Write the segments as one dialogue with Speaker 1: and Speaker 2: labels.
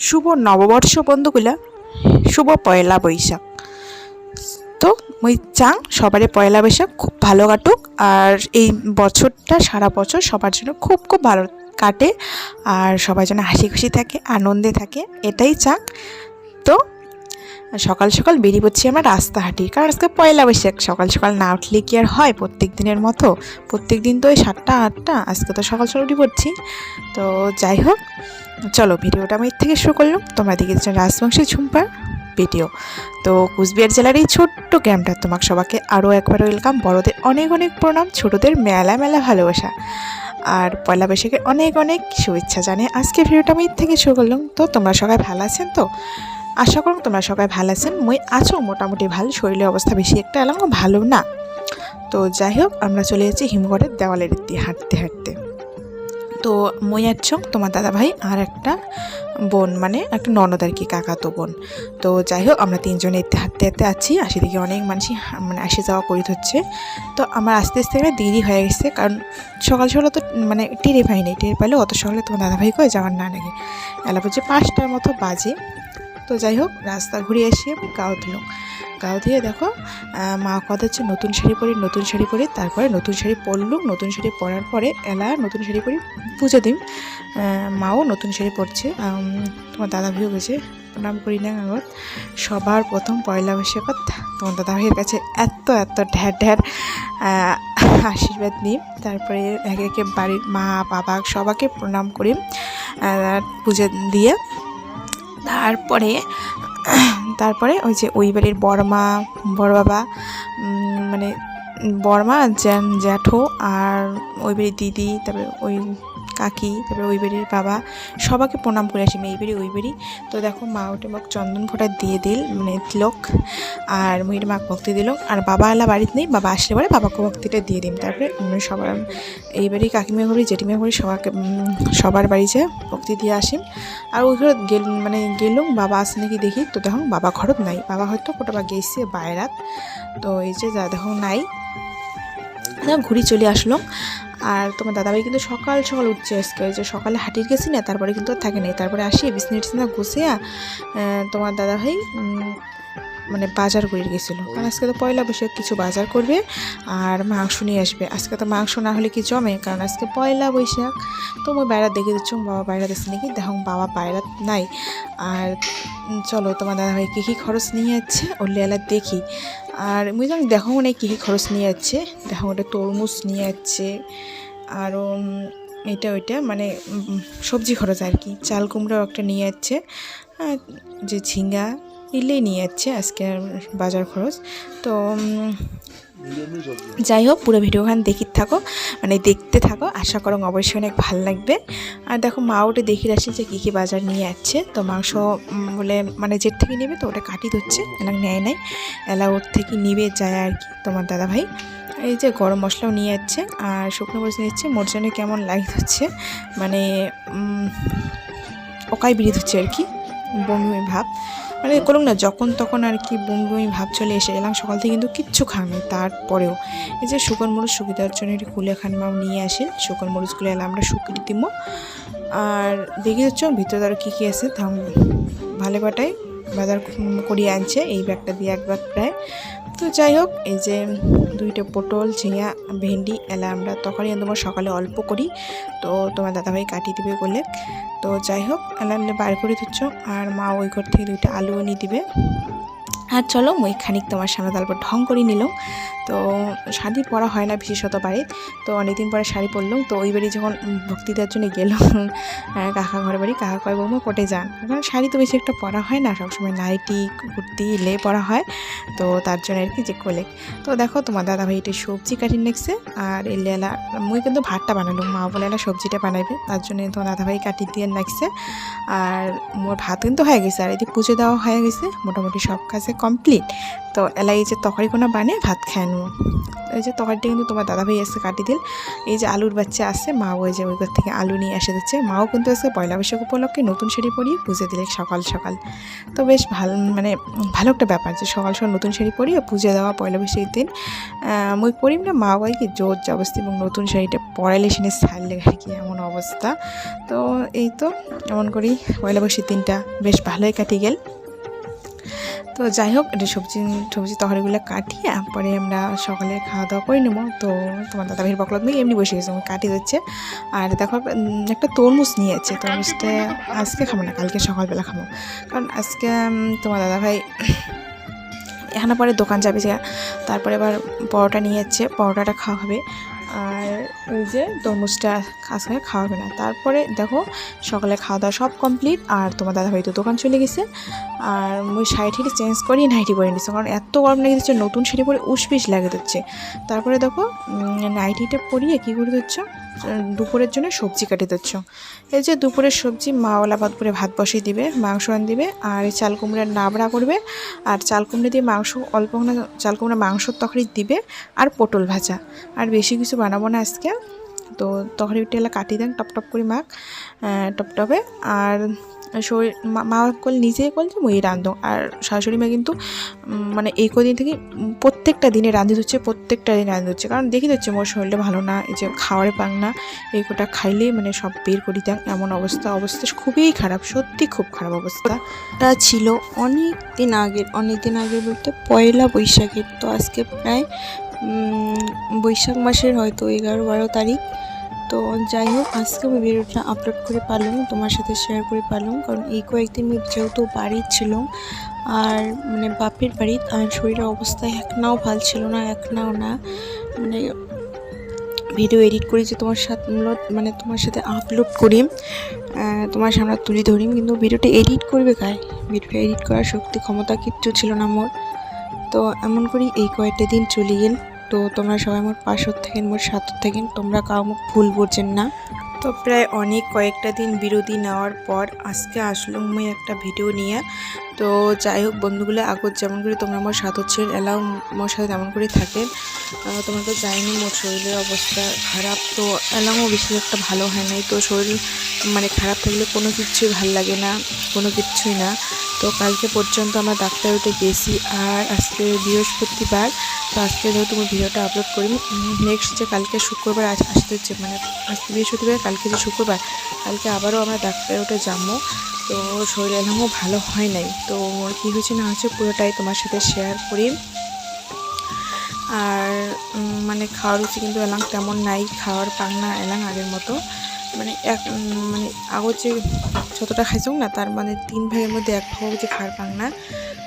Speaker 1: শুভ নববর্ষ বন্ধুগুলা, শুভ পয়লা বৈশাখ। তো মুই চাং সবারই পয়লা বৈশাখ খুব ভালো কাটুক, আর এই বছরটা সারা বছর সবার জন্য খুব খুব ভালো কাটে, আর সবাই যেন হাসি খুশি থাকে, আনন্দে থাকে, এটাই চাক তো সকাল সকাল বেরিয়ে পড়ছি আমরা রাস্তা হাঁটি কারণ আজকে পয়লা বৈশাখ, সকাল সকাল না উঠলে কি আর হয় প্রত্যেক দিনের মতো? প্রত্যেক দিন তো ওই সাতটা, আটটা, আজকে তো সকাল সকাল উঠে পড়ছি। তো যাই হোক চলো ভিডিওটা আমি থেকে শুরু করলাম। তোমরা দেখেছ রাজবংশী ঝুম্পার ভিডিও। তো কুচবিহার জেলার এই ছোট্ট গ্রামটা তোমাকে সবাইকে আরও একবার ওয়েলকাম। বড়দের অনেক অনেক প্রণাম, ছোটদের মেলা মেলা ভালোবাসা। আর পয়লা বৈশাখে অনেক অনেক শুভেচ্ছা জানে আজকে ভিডিওটা আমি থেকে শুরু করলাম। তো তোমরা সবাই ভালো আছেন তো? আশা করুন তোমরা সবাই ভালো আছেন। মই আছো মোটামুটি ভালো, শরীরের অবস্থা বেশি একটা এলাম ভালো না। তো যাই হোক, আমরা চলে যাচ্ছি হিমঘরের দেওয়ালের দিয়ে হাঁটতে হাঁটতে। তো মই আছ তোমার দাদা ভাই আর একটা বোন মানে একটা ননদ আর কি, কাকাতো বোন। তো যাই হোক, আমরা তিনজনে হাতে হাঁটতে আছি আসি দিকে অনেক মানুষই মানে আসে যাওয়া করি হচ্ছে তো আমার আস্তে আস্তে একটা দেরি হয়ে গেছে, কারণ সকাল সকালে তো মানে টেরে পাইনি। টেরে পাইলে অত সকালে তোমার দাদা ভাই কয়ে যাওয়ার না নাকি? এলা বলছে পাঁচটার মতো বাজে। তো যাই হোক, রাস্তা ঘুরে এসে আমি গাও দিলাম গাও দিয়ে দেখো মা কথা হচ্ছে নতুন শাড়ি পরি, নতুন শাড়ি পরি, তারপরে নতুন শাড়ি পরলুম, নতুন শাড়ি পরার পরে এলা, নতুন শাড়ি পরি, পুজো দিম মাও নতুন শাড়ি পরছে তোমার দাদা ভাইও গেছে, প্রণাম করি না আগত সবার প্রথম পয়লা বৈশাখত তোমার দাদা ভাইয়ের কাছে এত এত ঢ্যার ঢ্যার আশীর্বাদ নিই। তারপরে একে একে বাড়ির মা, বাবা সবাকে প্রণাম করি পুজো দিয়ে। তারপরে তারপরে ওই যে ওই বাড়ির বড়মা বড় বাবা মানে বড়মা জ্যাঠো আর ওই বাড়ির দিদি, তারপরে ওই কাকি তারপরে ওই বাড়ির বাবা সবাইকে প্রণাম করে আসি এই বাড়ি ওই বাড়ি। তো দেখো মা ওটা মোক চন্দন ফোঁটা দিয়ে দিল মানে তিলক আর মুইর মাক ভক্তি দিল। আর বাবা এলা বাড়িতে নেই বাবা আসলে পরে বাবাকে ভক্তিটা দিয়ে দিম তারপরে সবার এই বাড়ি কাকিমা ঘড়ি জেঠিমা ঘড়ি সবাইকে উম, সবার বাড়ি যে ভক্তি দিয়ে আসিম আর ওই ঘরে গেল মানে গেলুম বাবা আসে নাকি দেখি। তো দেখো বাবা ঘরত নাই। বাবা হয়তো কোথাও গেছে বাইরাত। তো এই যে যা দেখুন নাই। ঘুরি চলে আসলো। আর তোমার দাদাভাই কিন্তু সকাল সকাল উঠছে আজকে যে সকালে হাঁটিয়ে গেছি না তারপরে কিন্তু আর থাকে নাই। তারপরে আসি বিছনা গুছিয়া আহ, তোমার দাদাভাই মানে বাজার করে গেছিল। কারণ আজকে তো পয়লা বৈশাখ কিছু বাজার করবে আর মাংস নিয়ে আসবে। আজকে তো মাংস না হলে কি জমে? কারণ আজকে পয়লা বৈশাখ। তো মই বাইরে দেখে দিচ্ছ বাবা বাইরে দিচ্ছে নাকি? দেখো বাবা বাইরে নাই। আর চলো তোমার দাদাভাই কী কী খরচ নিয়ে যাচ্ছে ওর এলা দেখি। আর মুই জানি দেখো মানে কী কী খরচ নিয়ে যাচ্ছে। দেখো ওটা তরমুজ নিয়ে যাচ্ছে। আরও এটা ওইটা মানে সবজি খরচ আর কি। চাল কুমড়াও একটা নিয়ে যাচ্ছে। যে ঝিঙ্গা এলেই নিয়ে যাচ্ছে আজকে বাজার খরচ। তো যাই হোক, পুরো ভিডিওখান দেখি থাকো মানে দেখতে থাকো, আশা করো অবশ্যই অনেক ভালো লাগবে। আর দেখো, মা ওটা দেখি আসছে যে কী কী বাজার নিয়ে যাচ্ছে। তো মাংস বলে মানে যের থেকে নেবে, তো ওটা কাটি ধরছে, এলা নেয় নাই। এলা ওর থেকে নিবে, যায় আর কি, তোমার দাদা ভাই এই যে গরম মশলাও নিয়ে যাচ্ছে, আর শুকনো মরিচ নিয়ে যাচ্ছে জন্য কেমন লাগে হচ্ছে মানে ওকাই বিড়ি হচ্ছে আর কি বমি ভাব। মানে করুন না, যখন তখন আর কি বমি বমি ভাব চলে এসে এলাম সকাল থেকে কিন্তু কিচ্ছু খাওয়ানি তারপরেও এই যে শুকন মরুচ সুবিধার জন্য একটি কুলে খানমাও নিয়ে আসেন শুকন মরুচগুলো এলাম আমরা শুকিয়ে দিব। আর দেখে যাচ্ছ ভিতরে আরও কী কী আছে থাম ভালো কটাই বাজার করিয়ে আনছে, এই ব্যাগটা দিয়ে একবার প্রায় তো যাই হোক, এই যে দুইটা পটল, ঝিঙা, ভেন্ডি এলা আমরা তখনই তোমার সকালে অল্প করি। তো তোমার দাদাভাই কাটিয়ে দিবে বলে। তো যাই হোক এলা বার করে দিচ্ছ আর মা ওই ঘর থেকে দুইটা আলুও নিয়ে দিবে। আর চলো, মই খানিক তোমার সামনে তারপর ঢং করে নিলাম। তো শাড়ি পরা হয় না বিশেষত বাড়ির তো অনেকদিন পরে শাড়ি পরলাম। তো ওই বাড়ি যখন ভক্তি দেওয়ার জন্য গেলাম কাকা ঘরের বাড়ি, কাকা কয়, বৌমা, কোটে যান। কারণ শাড়ি তো বেশি একটা পরা হয় না, সবসময় নাইটি, কুর্তি, লে পরা হয়। তো তার জন্য আর কি যে কোলে। তো দেখো, তোমার দাদা ভাই এটা সবজি কাটিয়ে নেকছে আর এই লেলা, মুই কিন্তু ভাতটা বানালাম। মা বলে এলা সবজিটা বানাইবে তার জন্য তোমার দাদা ভাই কাটি দিয়ে নাকছে আর মোর ভাত কিন্তু হয়ে গেছে। আর এদিকে পুজো দেওয়া হয়ে গেছে। মোটামুটি সব কাজে কমপ্লিট তো এলা এই যে কোনো বানিয়ে ভাত খায় নেব। এই যে তরকারিটা কিন্তু তোমার দাদাভাই এসে কাটি দিল। এই যে আলুর বাচ্চা আসছে মা ওই যে ওই ঘর থেকে আলু নিয়ে এসে দিচ্ছে। মাও কিন্তু এসে পয়লা বৈশাখ উপলক্ষে নতুন শাড়ি পরিয়ে পুজো দিলে সকাল সকাল। তো বেশ ভালো মানে ভালো একটা ব্যাপার যে সকাল সকাল নতুন শাড়ি পরিয়ে পুজো দেওয়া পয়লা বৈশাখের দিন। মুই পরিম না মা বাই কি জোর জবস্তি এবং নতুন শাড়িটা পরাইলে সিনে ছাড়লে আর কি এমন অবস্থা। তো এই তো, এমন করি পয়লা বৈশাখের দিনটা বেশ ভালোই কাটি গেল। তো যাই হোক, এটা সবজি সবজি তরকারিগুলো কাটিয়ে পরে আমরা সকালে খাওয়া দাওয়া করে নেব। তো তোমার দাদা ভাইয়ের বকলত নিয়ে এমনি বসে গেছে কাটি দিচ্ছে। আর দেখো একটা তরমুজ নিয়েছে তরমুজটা আজকে খাব না, কালকে সকালবেলা খাব। কারণ আজকে তোমার দাদা ভাই এখানে পরে দোকান যাবে যে, তারপরে আবার পরোটা নিয়ে যাচ্ছে, পরোটাটা খাওয়া হবে। আর ওই যে তরমুজটা আজকে খাওয়াবে না। তারপরে দেখো সকালে খাওয়া দাওয়া সব কমপ্লিট আর তোমার দাদা হয়তো দোকান চলে গেছে। আর ওই শাড়িটি চেঞ্জ করি নাইটি পরে নিচ্ছে কারণ এত গরম লেগে দিচ্ছে নতুন শাড়ি পরে উসপিস লাগে দিচ্ছে তারপরে দেখো নাইটিটা পরিয়ে কী করে দিচ্ছ দুপুরের জন্য সবজি কাটে দিচ্ছ। এই যে দুপুরের সবজি মাওয়ালা ভাত করে ভাত বসিয়ে দিবে, মাংস আন দিবে, আর চাল কুমড়ার নাবড়া করবে, আর চাল কুমড়ো দিয়ে মাংস, অল্প চাল কুমড়া মাংসর তখরি দিবে, আর পটল ভাজা। আর বেশি কিছু বানাবো না আজকে। তো তরকারিটা এলা কাটি দেন টপ টপ করে মাখ টপটপে। টপ টপে আর শরীর, মা- কল, নিজেই করছে মই রান্ধো আর শাশুড়ি মা কিন্তু মানে এই কদিন থেকে প্রত্যেকটা দিনে রাঁধি হচ্ছে প্রত্যেকটা দিন রাঁধি হচ্ছে কারণ দেখি হচ্ছে মোর শরীরটা ভালো না, এই যে খাওয়ারে পাং না, এই কোটা খাইলেই মানে সব বের করি দেন এমন অবস্থা অবস্থা খুবই খারাপ, সত্যি খুব খারাপ অবস্থা।
Speaker 2: টা ছিল অনেক দিন আগের অনেক দিন আগের বলতে পয়লা বৈশাখের, তো আজকে প্রায় বৈশাখ মাসের হয়তো এগারো বারো তারিখ। তো যাই হোক, আজকে আমি ভিডিওটা আপলোড করে পারলাম, তোমার সাথে শেয়ার করে পারলাম। কারণ এই কয়েকদিন আমি যেহেতু বাড়ি ছিলাম, আর মানে বাপের বাড়ি, আর শরীরের অবস্থা এক নাও ভালো ছিল না এক নাও না। মানে ভিডিও এডিট করি যে তোমার সাথে মানে তোমার সাথে আপলোড করি তোমার সামনে তুলে ধরিম কিন্তু ভিডিওটা এডিট করবে কায় ভিডিওটা এডিট করার শক্তি, ক্ষমতা কিচ্ছু ছিল না মোর। তো এমন করি এই কয়েকটা দিন চলে গেল। তো তোমরা সবাই মোট পাঁচশো থাকেন মোট সাতর থাকেন তোমরা কাউ ভুল বুঝছেন না।
Speaker 1: তো প্রায় অনেক কয়েকটা দিন বিরতি নেওয়ার পর আজকে আসলাম আমি একটা ভিডিও নিয়ে। তো যাই হোক বন্ধুগুলো আগত যেমন করে তোমরা আমার সাথে হচ্ছে এলাও মোর সাথে তেমন করে আহ, তোমরা তো যাইনি মোর শরীরের অবস্থা খারাপ। তো এলামও বেশি একটা ভালো হয় নাই। তো শরীর মানে খারাপ থাকলে কোনো কিছুই ভালো লাগে না কোনো কিছুই না। তো কালকে পর্যন্ত আমরা ডাক্তার উঠে গেছি আর আজকে বৃহস্পতিবার। তো আজকে যেহেতু আমি ভিডিওটা আপলোড করি নেক্সট যে কালকে শুক্রবার আসতে হচ্ছে মানে আজকে বৃহস্পতিবার কালকে যে শুক্রবার, কালকে আবারও আমরা ডাক্তার উঠে যাব। তো শরীর এলামও ভালো হয় নাই। তো মোর কী হয়েছে না হচ্ছে পুরোটাই তোমার সাথে শেয়ার করি। আর মানে খাওয়ার রুচি কিন্তু এলাং তেমন নাই। খাওয়ার পাং না এলাং আগের মতো। মানে এক মানে আগর যে যতটা খাইছো না, তার মানে তিন ভাগের মধ্যে এক ভাগ যে খাওয়ার পাং না।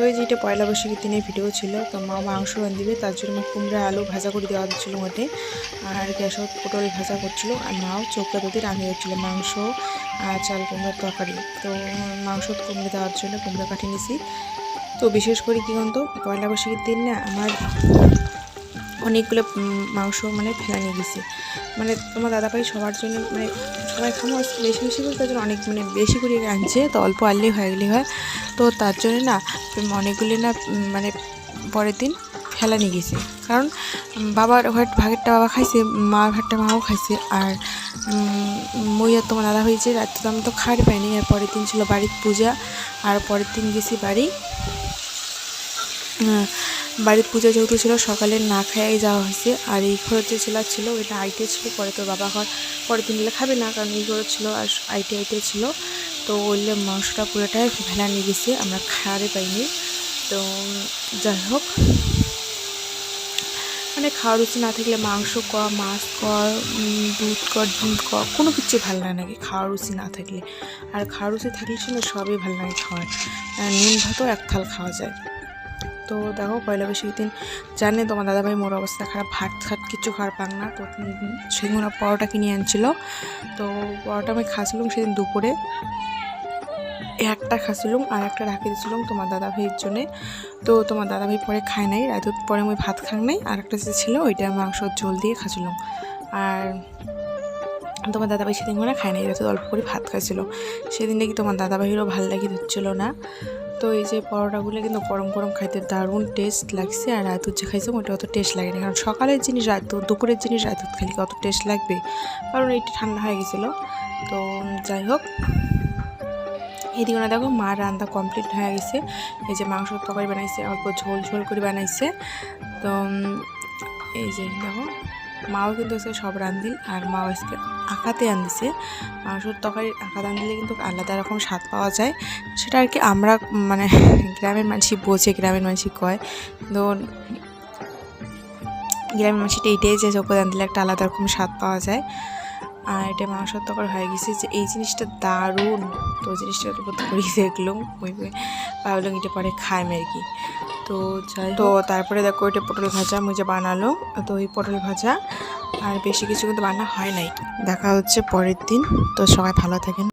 Speaker 1: তো এই যেটা পয়লা বৈশাখের দিনের ভিডিও ছিল, তো মা মাংস দিবে তার জন্য কুমড়া, আলু ভাজা করে দেওয়া হচ্ছিল মোটে আর গ্যাসও পটল ভাজা করছিল, আর মাও চৌকা দুধে রান্না হচ্ছিল মাংস আর চাল কুমড়োর তরকারি। তো মাংস কুমড়ো দেওয়ার জন্য কুমড়ো কাটি নিছি। তো বিশেষ করে কী তো পয়লা বৈশাখের দিন না আমার অনেকগুলো মাংস মানে ফেলা নিয়ে গেছি। মানে তোমার দাদাভাই সবার জন্য মানে সবাই আজকে বেশি বেশি করে তার জন্য অনেক মানে বেশি করে আনছে, তো অল্প আনলেই হয়ে গেলে হয়। তো তার জন্য না, অনেকগুলি না মানে পরের দিন ফেলা নিয়ে গেছে। কারণ বাবার ঘর ভাগেরটা বাবা খাইছে, মার ঘরটা মাও খাইছে। আর মই তোমার দাদা হয়েছে রাত্রে তো আমি তো খাওয়ারই পাইনি আর পরের দিন ছিল বাড়ির পূজা, আর পরের দিন গেছি বাড়ি বাড়ির পূজা যেহেতু ছিল, সকালে না খাইয়াই যাওয়া হয়েছে। আর এই ঘরের যে ছেলা ছিল ওইটা আইটে ছিল, পরে তোর বাবা ঘর, পরের দিন খাবে না, কারণ এই ঘরে ছিল আর আইটে আইটে ছিল। তো ওইলে মাংসটা পুরোটাই ভেলা নিয়ে গেছে, আমরা খাওয়ারে পাইনি। তো যাই হোক। মানে খাওয়ার রুচি না থাকলে মাংস ক মাছ ক দুধ ক ডিম ক কোনো কিছু ভালো লাগে নাকি খাওয়ার রুচি না থাকলে। আর খাওয়ার রুচি থাকলে ছিল সবই ভালো লাগে খাওয়ার। নুন ভাতও এক থাল খাওয়া যায়। তো দেখো পয়লা বৈশাখের দিন জানে তোমার দাদাভাই মোর অবস্থা খারাপ, ভাত খাট কিছু খাওয়ার পাং না। তো সেদিন ওরা পরোটা কিনে আনছিল। তো পরোটা আমি খাচ্ছিলাম সেদিন দুপুরে। একটা খাচ্ছিলাম আর একটা রাখি দিয়েছিলাম তোমার দাদা ভাইয়ের জন্যে। তো তোমার দাদা ভাই পরে খায় নাই, রাত পরে আমি ভাত খাং নাই। আর একটা যে ছিল ওইটা মাংসর ঝোল দিয়ে খাচ্ছিলাম। আর তোমার দাদা ভাই সেদিন মানে খায় নাই, রাতে অল্প করে ভাত খাইছিল। সেদিন নাকি তোমার দাদা ভাইয়েরও ভালো লাগি হচ্ছিল না।
Speaker 3: তো এই যে পরোটাগুলো কিন্তু গরম গরম খাইতে দারুণ টেস্ট লাগছে আর রায়তুর যে খাইছে ওটা অত টেস্ট লাগে না। কারণ সকালের জিনিস রায়তু দুপুরের জিনিস রায়তুত খালি অত টেস্ট লাগবে। কারণ এইটা ঠান্ডা হয়ে গেছিল। তো যাই হোক, এদিকে না দেখো মা রান্না কমপ্লিট হয়ে গেছে। এই যে মাংস তরকারি বানাইছে, অল্প ঝোল ঝোল করে বানাইছে। তো এই যে দেখো মাও কিন্তু আজকে সব রান্ধিল আর মা আজকে আঁকাতে আনদিছে মাংসর তরকারি আঁকাতে আনদিলে কিন্তু আলাদা রকম স্বাদ পাওয়া যায়। সেটা আর কি আমরা মানে গ্রামের মানুষই বোঝে, গ্রামের মানুষই কয়। কিন্তু গ্রামের মানুষটা এইটাই যে চোখে দিলে একটা আলাদা রকম স্বাদ পাওয়া যায়। আর এটা মাংসর তরকারি হয়ে গেছে যে এই জিনিসটা দারুণ। তো জিনিসটা উপর করেই দেখলাম ভাবলাম এটা পরে খাই আর কি। তো যাই তো তারপরে দেখো এটা পটল ভাজা মুজে বানালো তো এই পটল ভাজা। আর বেশি কিছু কিন্তু বানা হয় নাই। দেখা হচ্ছে পরের দিন। তো সবাই ভালো থাকেন।